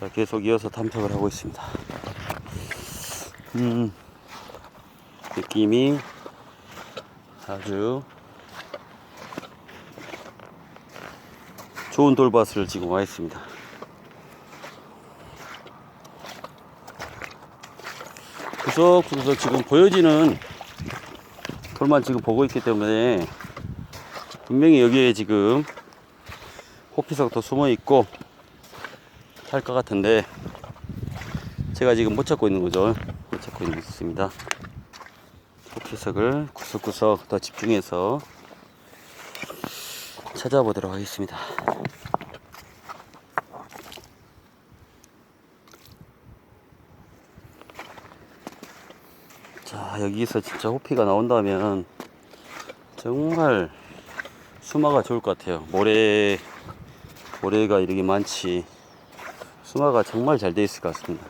자, 계속 이어서 탐색을 하고 있습니다. 음, 느낌이 아주 좋은 돌밭을 지금 와 있습니다. 구석구석 지금 보여지는 돌만 지금 보고 있기 때문에 분명히 여기에 지금 호피석도 숨어 있고 할것 같은데 제가 지금 못 찾고 있는 거죠. 못 찾고 있습니다. 호피석을 구석구석 더 집중해서 찾아보도록 하겠습니다. 자, 여기서 진짜 호피가 나온다면 정말 수마가 좋을 것 같아요. 모래, 모래가 이렇게 많지. 수마가 정말 잘 돼 있을 것 같습니다.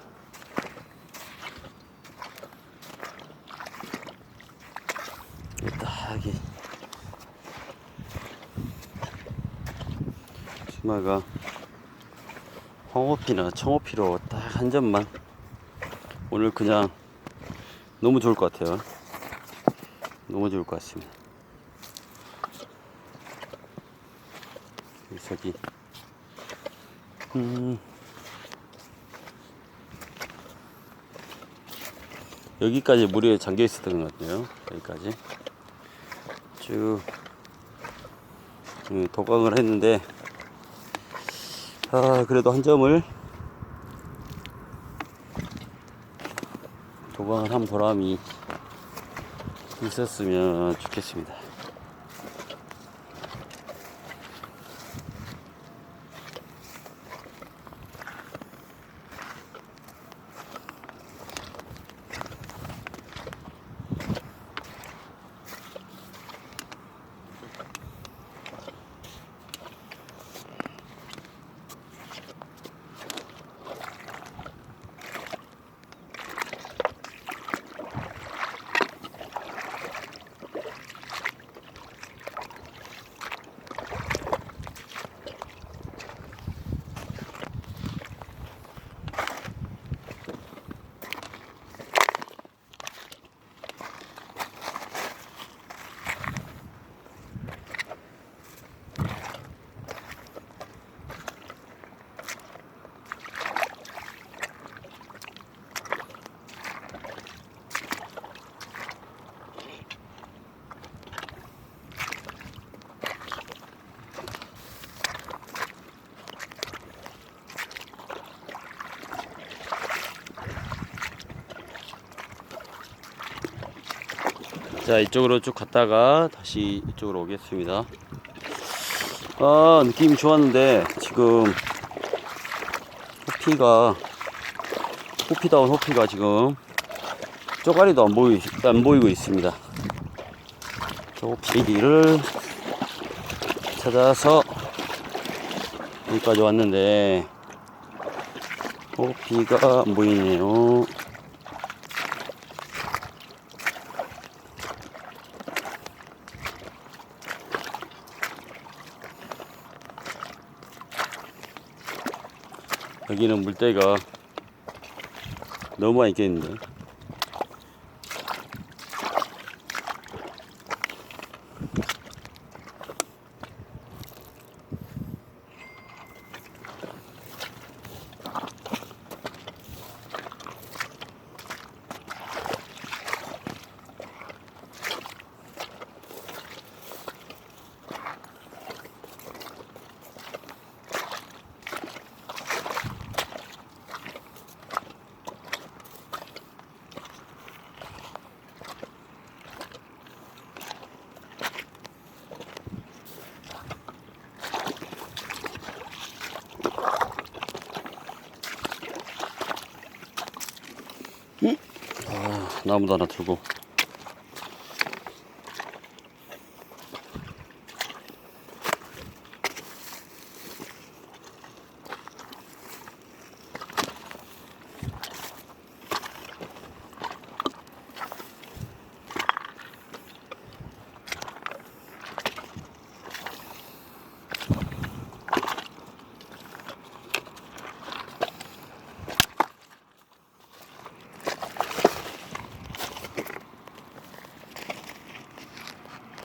딱이 수마가 황호피나 청호피로 딱 한 점만 오늘 그냥 너무 좋을 것 같아요. 너무 좋을 것 같습니다. 저기 음 여기까지 물에 잠겨 있었던 것 같네요. 여기까지 쭉 음, 도강을 했는데 아 그래도 한 점을 도강을 한 보람이 있었으면 좋겠습니다. 자 이쪽으로 쭉 갔다가 다시 이쪽으로 오겠습니다. 아 느낌이 좋았는데 지금 호피가 호피다운 호피가 지금 쪼가리도 안 보이 안 보이고 있습니다. 저 호피를 찾아서 여기까지 왔는데 호피가 안 보이네요 여기는 물때가 너무 많이 깼는데 나무도 하나 들고